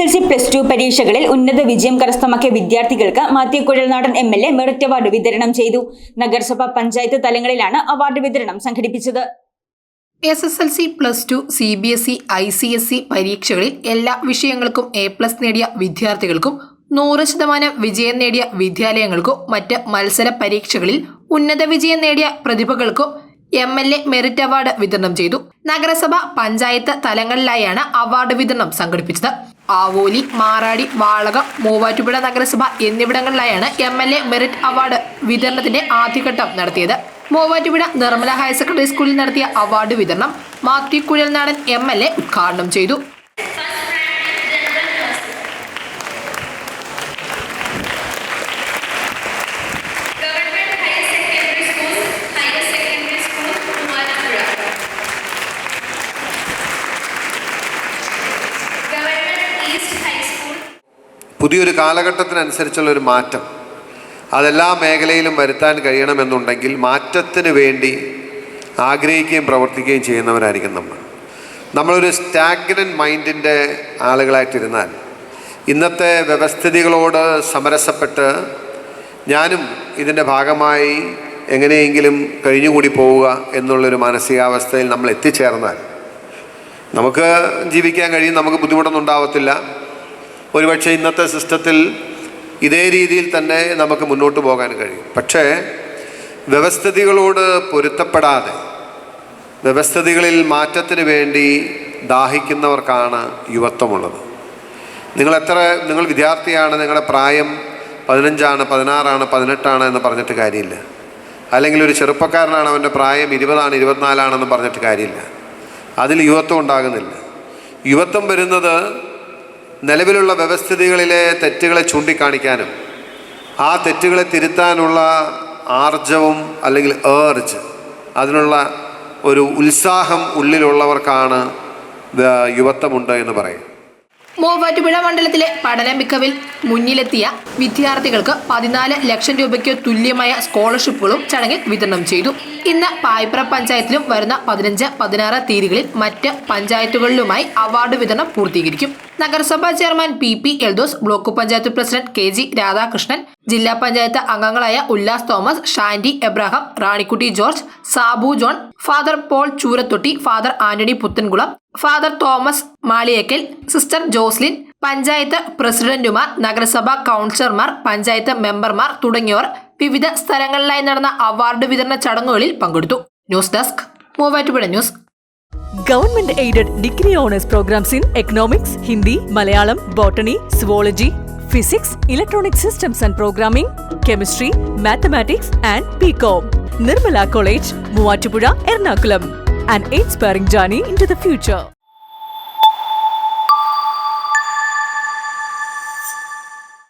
L C plus two പരീക്ഷകളിൽ ഉന്നത വിജയം കരസ്ഥമാക്കിയ വിദ്യാർത്ഥികൾക്ക് Mathew Kuzhalnadan M L A merit award വിതരണം ചെയ്തു. നഗരസഭാ പഞ്ചായത്ത് തലങ്ങളിലാണ് അവാർഡ് വിതരണം സംഘടിപ്പിച്ചത്. S S L C plus two C B S E I C S E പരീക്ഷകളിൽ എല്ലാ വിഷയങ്ങൾക്കും എ പ്ലസ് നേടിയ വിദ്യാർത്ഥികൾക്കും നൂറ് ശതമാനം വിജയം നേടിയ വിദ്യാലയങ്ങൾക്കും മറ്റ് മത്സര പരീക്ഷകളിൽ ഉന്നത വിജയം നേടിയ പ്രതിഭകൾക്കും M L A merit award വിതരണം ചെയ്തു. നഗരസഭ പഞ്ചായത്ത് തലങ്ങളിലായാണ് അവാർഡ് വിതരണം സംഘടിപ്പിച്ചത്. ആവോലി മാറാടി വാളകം മൂവാറ്റുപുഴ നഗരസഭ എന്നിവിടങ്ങളിലായാണ് M L A merit award വിതരണത്തിന്റെ ആദ്യഘട്ടം നടത്തിയത്. മൂവാറ്റുപുഴ നിർമ്മല ഹയർ സെക്കൻഡറി സ്കൂളിൽ നടത്തിയ അവാർഡ് വിതരണം Mathew Kuzhalnadan M L A ഉദ്ഘാടനം ചെയ്തു government higher secondary school higher secondary school Muvattupuzha government east high school പുതിയൊരു കാലഘട്ടത്തിനനുസരിച്ചുള്ള ഒരു മാറ്റം. അതെല്ലാ മേഖലയിലും വരുത്താൻ കഴിയണമെന്നുണ്ടെങ്കിൽ മാറ്റത്തിന് വേണ്ടി ആഗ്രഹിക്കുകയും പ്രവർത്തിക്കുകയും ചെയ്യുന്നവരായിരിക്കും നമ്മൾ. നമ്മളൊരു സ്റ്റാഗ്നൻ മൈൻഡിന്റെ ആളുകളായിട്ടിരുന്നാൽ ഇന്നത്തെ വ്യവസ്ഥിതികളോട് സമരസപ്പെട്ട് ഞാനും ഇതിന്റെ ഭാഗമായി എങ്ങനെയെങ്കിലും കഴിഞ്ഞുകൂടി പോവുക എന്നുള്ളൊരു മാനസികാവസ്ഥയിൽ നമ്മൾ എത്തിച്ചേർന്നാൽ നമുക്ക് ജീവിക്കാൻ കഴിയും നമുക്ക് ബുദ്ധിമുട്ടൊന്നും ഉണ്ടാവത്തില്ല. ഒരുപക്ഷെ ഇന്നത്തെ സിസ്റ്റത്തിൽ ഇതേ രീതിയിൽ തന്നെ നമുക്ക് മുന്നോട്ട് പോകാൻ കഴിയും. പക്ഷേ വ്യവസ്ഥിതികളോട് പൊരുത്തപ്പെടാതെ വ്യവസ്ഥിതികളിൽ മാറ്റത്തിന് വേണ്ടി ദാഹിക്കുന്നവർക്കാണ് യുവത്വമുള്ളത്. നിങ്ങൾ എത്ര നിങ്ങൾ വിദ്യാർത്ഥിയാണ് നിങ്ങളുടെ പ്രായം പതിനഞ്ചാണ് പതിനാറാണ് പതിനെട്ടാണ് എന്ന് പറഞ്ഞിട്ട് കാര്യമില്ല. അല്ലെങ്കിൽ ഒരു ചെറുപ്പക്കാരനാണ് അവന്റെ പ്രായം ഇരുപതാണ് ഇരുപത്തിനാലാണെന്ന് പറഞ്ഞിട്ട് കാര്യമില്ല. അതിൽ യുവത്വം ഉണ്ടാകുന്നില്ല. യുവത്വം വരുന്നത് നിലവിലുള്ള വ്യവസ്ഥിതികളിലെ തെറ്റുകളെ ചൂണ്ടിക്കാണിക്കാനും ആ തെറ്റുകളെ തിരുത്താനുള്ള ആർജവും അല്ലെങ്കിൽ ഏർജ് അതിനുള്ള ഒരു ഉത്സാഹം ഉള്ളിലുള്ളവർക്കാണ് യുവത്വമുണ്ട് എന്ന് പറയും മൂവാറ്റുപുഴ മണ്ഡലത്തിലെ പഠന മികവിൽ മുന്നിലെത്തിയ വിദ്യാർത്ഥികൾക്ക് പതിനാല് ലക്ഷം രൂപയ്ക്ക് തുല്യമായ സ്കോളർഷിപ്പുകളും ചടങ്ങിൽ വിതരണം ചെയ്തു. ഇന്ന് പായ്പ്ര പഞ്ചായത്തിലും വരുന്ന പതിനഞ്ച് പതിനാറ് തീയതികളിൽ മറ്റ് പഞ്ചായത്തുകളിലുമായി അവാർഡ് വിതരണം പൂർത്തീകരിക്കും. നഗരസഭാ chairman P P Eldhose block panchayat president K G Radhakrishnan ജില്ലാ പഞ്ചായത്ത് അംഗങ്ങളായ Ullas Thomas Shandy Abraham Ranikutty George Sabu John father Paul Choorathotti father Antony Puthenkulam father Thomas Maliyakkal sister Joslin panchayat പ്രസിഡന്റുമാർ നഗരസഭാ കൗൺസിലർമാർ പഞ്ചായത്ത് മെമ്പർമാർ തുടങ്ങിയവർ വിവിധ സ്ഥലങ്ങളിലായി നടന്ന അവാർഡ് വിതരണ ചടങ്ങുകളിൽ പങ്കെടുത്തു. News desk Muvattupuzha news. Government aided degree honours programmes in economics Hindi Malayalam botany zoology physics electronic systems and programming chemistry mathematics and B Com Nirmala college Muvattupuzha Ernakulam and inspiring journey into the future